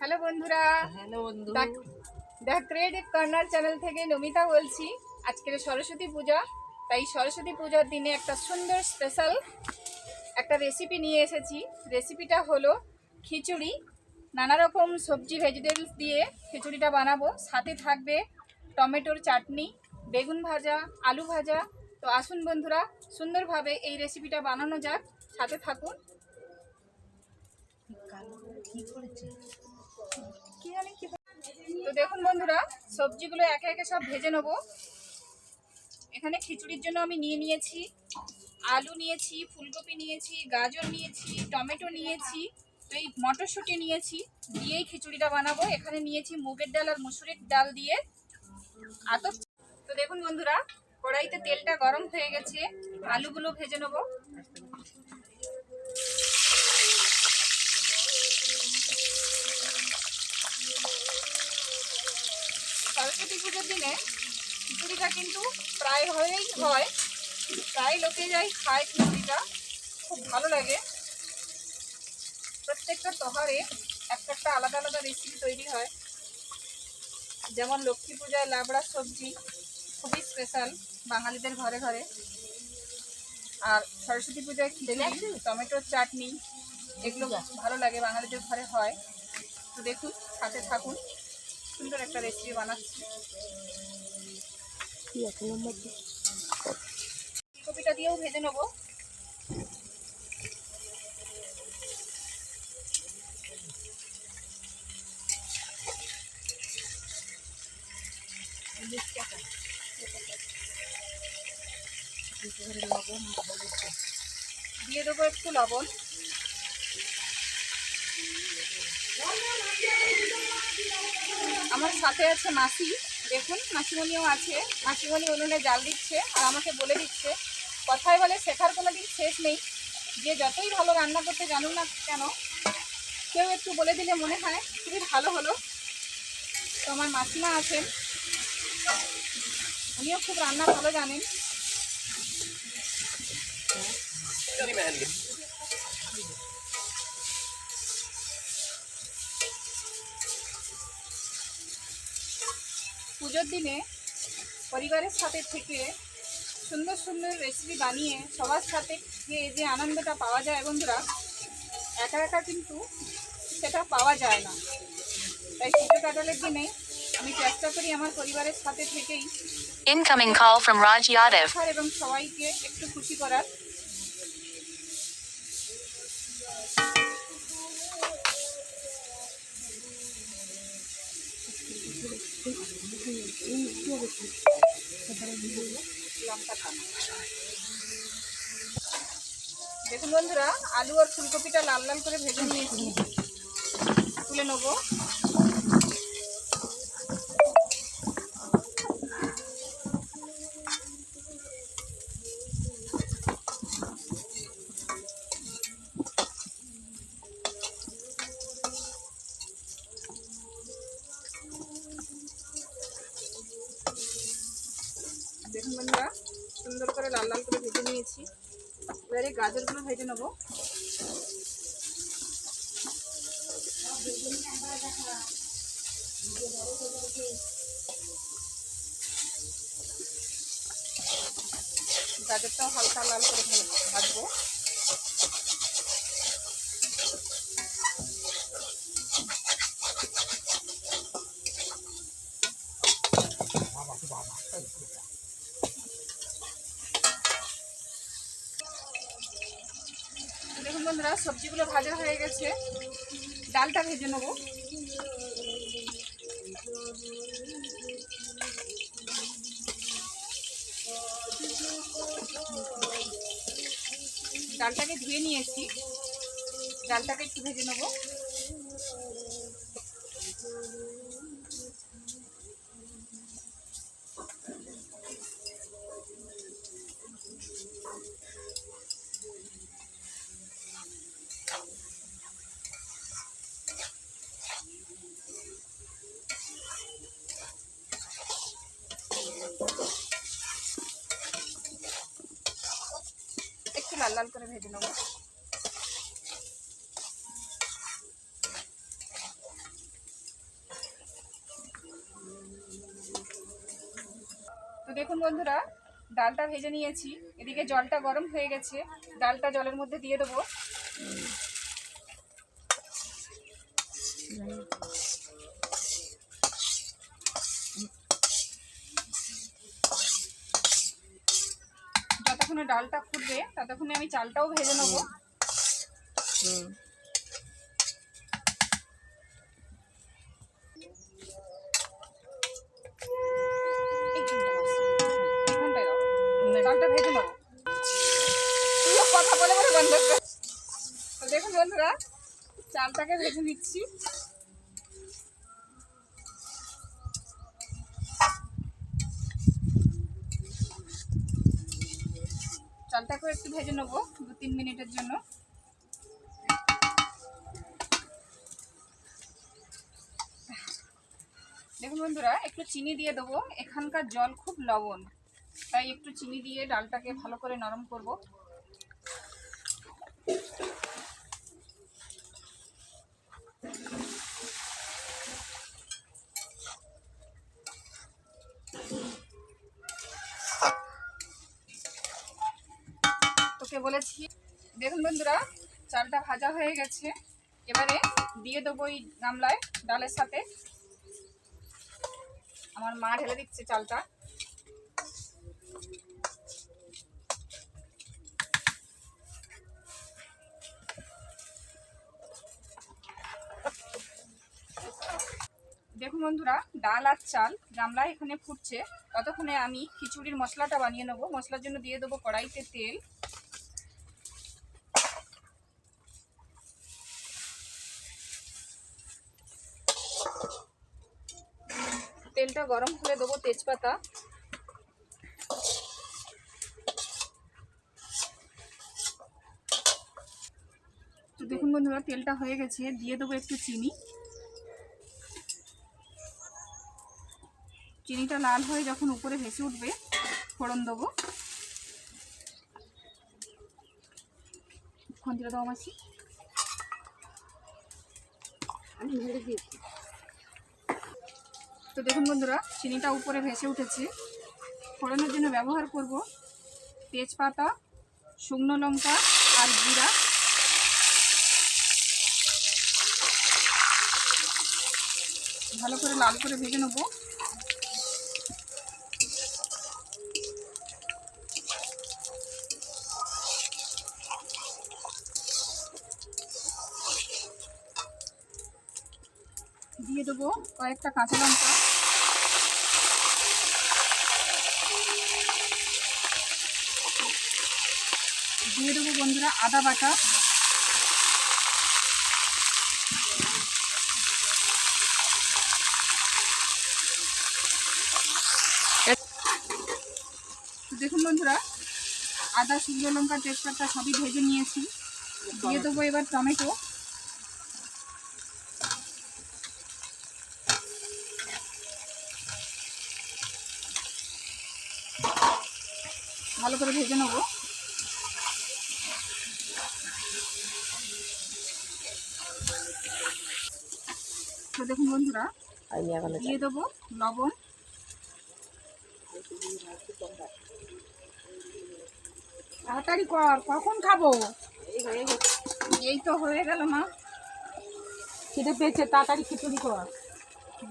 Hello বন্ধুরা। Hello বন্ধু। The creative corner channel থেকে নমিতা বলছি। আজকের সরস্বতী পূজা। তাই সরস্বতী পূজার দিনে একটা সুন্দর স্পেশাল একটা রেসিপি নিয়ে এসেছি। রেসিপিটা হলো খিচুড়ি। নানা রকম সবজি ভেজিটেবলস দিয়ে খিচুড়িটা বানাবো। সাথে থাকবে টমেটোর চাটনি বেগুন ভাজা আলু ভাজা। তো আসুন বন্ধুরা সুন্দরভাবে এই রেসিপিটা বানানো যাক। সাথে থাকুন। তো দেখুন বন্ধুরা, সবজিগুলো একে একে সব ভেজে নেব। এখানে খিচুড়ির জন্য আমি নিয়ে নিয়েছি, আলু নিয়েছি, ফুলকপি নিয়েছি, গাজর নিয়েছি, টমেটো নিয়েছি, তো এই মটরশুঁটি নিয়েছি, দিয়েই খিচুড়িটা বানাবো। এখানে নিয়েছি মুগের ডাল আর মুসুরির ডাল দিয়ে আতপ তো দেখুন বন্ধুরা, কড়াইতে তেলটা গরম হয়ে গেছে, আলুগুলো ভেজে নেব। সরস্বতী পুজোর দিনে খিচুড়িটা কিন্তু প্রায় হয়েই হয়। প্রায় লোকে যাই খায় খিচুড়িটা খুব ভালো লাগে। প্রত্যেকটা তহারে একটা একটা আলাদা আলাদা রেসিপি তৈরি হয়। যেমন লক্ষ্মী পূজায় লাবড়া সবজি খুবই স্পেশাল বাঙালিদের ঘরে ঘরে। আর সরস্বতী পূজায় খিচুড়ি টমেটোর চাটনি এগুলো ভালো লাগে বাঙালিদের ঘরে হয়। তো দেখুন সাথে থাকুন। সুন্দর একটা রেসিপি বানাচ্ছি। ফুলকপিটা দিয়েও ভেজে নেব। দিয়ে দেবো একটু লবণ। আমার সাথে আছে মাসি। দেখুন, মাসিমণিও আছে। মাসিমণি উনুনে জাল দিচ্ছে আর আমাকে বলে দিচ্ছে। কথায় বলে শেখার কোনো দিন শেষ নেই। যে যতই ভালো রান্না করতে জানুন না কেন, কেউ একটু বলে দিলে মনে হয় খুবই ভালো হলো। তো আমার মাসিমা আছেন। উনিও খুব রান্না ভালো জানেন। পুজোর দিনে পরিবারের সাথে থেকে সুন্দর সুন্দর রেসিপি বানিয়ে সবার সাথে খেয়ে যে আনন্দটা পাওয়া যায় বন্ধুরা একা একা কিন্তু সেটা পাওয়া যায় না তাই পুজো কাটালের দিনে আমি চেষ্টা করি আমার পরিবারের সাথে থেকেই ইনকামিং from Raj Yadav. এবং সবাইকে একটু খুশি করার দেখুন বন্ধুরা আলু আর ফুলকপিটা লাল লাল করে ভেজে নিয়েছি। তুলে নেব। দেখুন বন্ধুরা সুন্দর করে লাল লাল করে ভেজে নিয়েছি। এবার এই গাজরগুলো ভেজে নেব। গাজরটাও হালকা লাল করে ভাজবো দেখুন বন্ধুরা সবজিগুলো ভাজা হয়ে গেছে। ডালটা ভেজে নেব। ডালটাকে ধুয়ে নিয়েছি। ডালটাকে একটু ভেজে নেব। লাল করে ভেজে নেব। তো দেখুন বন্ধুরা, ডালটা ভেজে নিয়েছি। এদিকে জলটা গরম হয়ে গেছে। ডালটা জলের মধ্যে দিয়ে দেবো। ডালটা ততক্ষণে আমি চালটাও ভেজে নেব। হুম। চালটা ভেজে নেব কথা বলে বলে বন্ধ দেখুন বন্ধুরা চালটাকে ভেজে নিচ্ছি। চালটাকেও একটু ভেজে নেব, দু তিন মিনিটের জন্য। দেখুন বন্ধুরা, একটু চিনি দিয়ে দেবো। এখানকার জল খুব লবণ, তাই একটু চিনি দিয়ে ডালটাকে ভালো করে নরম করব। তোকে বলেছি, দেখুন বন্ধুরা, চালটা ভাজা হয়ে গেছে। এবারে দিয়ে দেবো এই গামলায় ডালের সাথে। আমার মা ঢেলে দিচ্ছে চালটা। দেখুন বন্ধুরা, ডাল আর চাল গামলা এখানে ফুটছে। ততক্ষণে আমি খিচুড়ির মশলাটা বানিয়ে নেব। মশলার জন্য দিয়ে দেবো কড়াইতে তেল। তেলটা গরম করে দেবো তেজপাতা। দেখুন বন্ধুরা, তেলটা হয়ে গেছে। দিয়ে দেবো একটু চিনি। চিনিটা লাল হয়ে যখন উপরে ভেসে উঠবে, ফোড়ন দেবো। খন্তিটা দাও মাসি। আমি দিয়েছি। তো দেখুন বন্ধুরা, চিনিটা উপরে ভেসে উঠেছে। ফোড়নের জন্য ব্যবহার করব তেজপাতা, শুকনো লঙ্কা আর জিরা ভালো করে লাল করে ভেজে নেব। দিয়ে দেবো কয়েকটা কাঁচা লঙ্কা দিয়ে দেবো বন্ধুরা, আদা বাটা। দেখুন বন্ধুরা, আদা, শুকনো লঙ্কা, তেজপাতা সবই ভেজে নিয়েছি। দিয়ে দেবো এবার টমেটো। ভালো করে ভেজে নেব। তো দেখুন বন্ধুরা দিয়ে দেবো লবণ। তাড়াতাড়ি কর কখন খাব? এই তো হয়ে গেল মা। খিদে পেয়েছে তাড়াতাড়ি খিচুড়ি কর।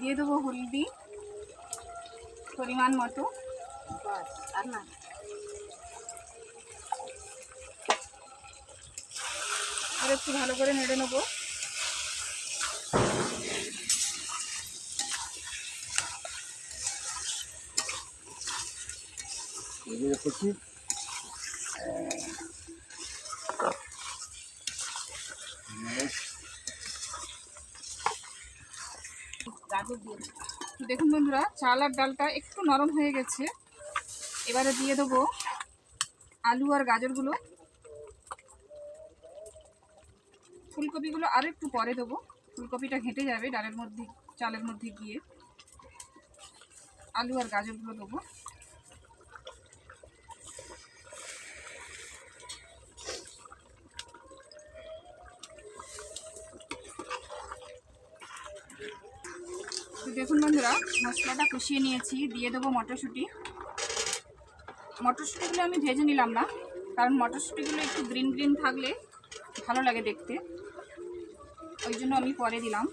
দিয়ে দেবো হলদি পরিমাণ মতো। আর না। আর একটু ভালো করে নেড়ে নেব। দেখুন বন্ধুরা, চাল আর ডালটা একটু নরম হয়ে গেছে। এবারে দিয়ে দেবো আলু আর গাজরগুলো। ফুলকপিগুলো আরও একটু পরে দেবো। ফুলকপিটা ঘেঁটে যাবে ডালের মধ্যে, চালের মধ্যে গিয়ে। আলু আর গাজরগুলো দেবো। তো দেখুন বন্ধুরা, মশলাটা কষিয়ে নিয়েছি, দিয়ে দেবো মটরশুঁটি। মটরশুঁটিগুলো আমি ভেজে নিলাম না, কারণ মটরশুঁটিগুলো একটু গ্রিন গ্রিন থাকলে ভালো লাগে দেখতে। ওই জন্য আমি পরে দিলাম।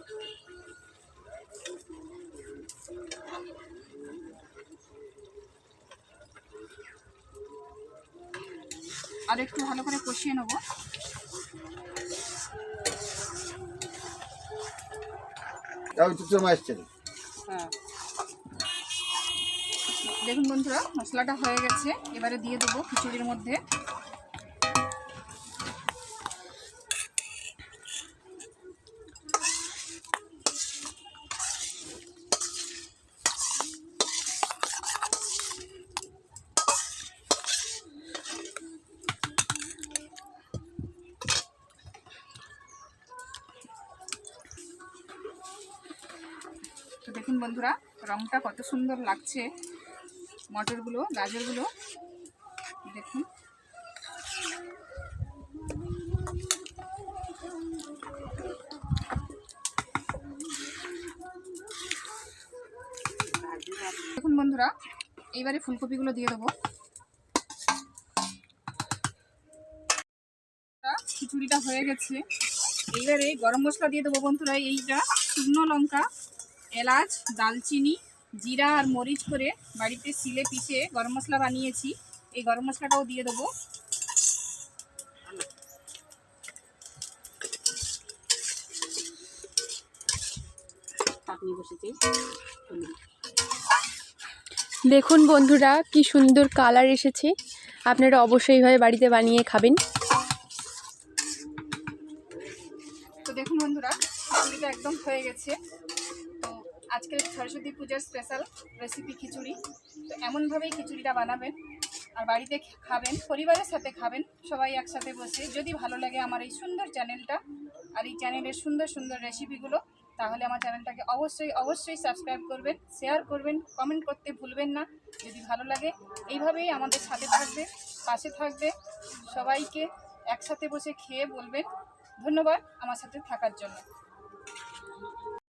আর একটু ভালো করে কষিয়ে নেব। যাও আসছে হ্যাঁ। দেখুন বন্ধুরা মশলাটা হয়ে গেছে। এবারে দিয়ে দেবো খিচুড়ির মধ্যে। তো দেখুন বন্ধুরা, রংটা কত সুন্দর লাগছে। মটরগুলো, গাজরগুলো, দেখুন। দেখুন বন্ধুরা, এইবারে ফুলকপিগুলো দিয়ে দেবো। খিচুড়িটা হয়ে গেছে। এইবারে গরম মশলা দিয়ে দেবো বন্ধুরা, এইটা শুকনো লঙ্কা। এলাচ দালচিনি জিরা আর মরিচ করে বাড়িতে সিলে পিষে গরম মশলা বানিয়েছি। এই গরম মশলাটাও দিয়ে দেবো। দেখুন বন্ধুরা কি সুন্দর কালার এসেছে। আপনারা অবশ্যই এইভাবে বাড়িতে বানিয়ে খাবেন। তো দেখুন বন্ধুরা একদম হয়ে গেছে। আজকের সরস্বতী পূজার স্পেশাল রেসিপি খিচুড়ি। তো এমনভাবেই খিচুড়িটা বানাবেন আর বাড়িতে খাবেন, পরিবারের সাথে খাবেন, সবাই একসাথে বসে। যদি ভালো লাগে আমার এই সুন্দর চ্যানেলটা আর এই চ্যানেলের সুন্দর সুন্দর রেসিপিগুলো তাহলে আমার চ্যানেলটাকে অবশ্যই অবশ্যই সাবস্ক্রাইব করবেন শেয়ার করবেন কমেন্ট করতে ভুলবেন না। যদি ভালো লাগে, এইভাবেই আমাদের সাথে থাকবে, পাশে থাকবে, সবাইকে একসাথে বসে খেয়ে বলবেন। ধন্যবাদ আমার সাথে থাকার জন্য।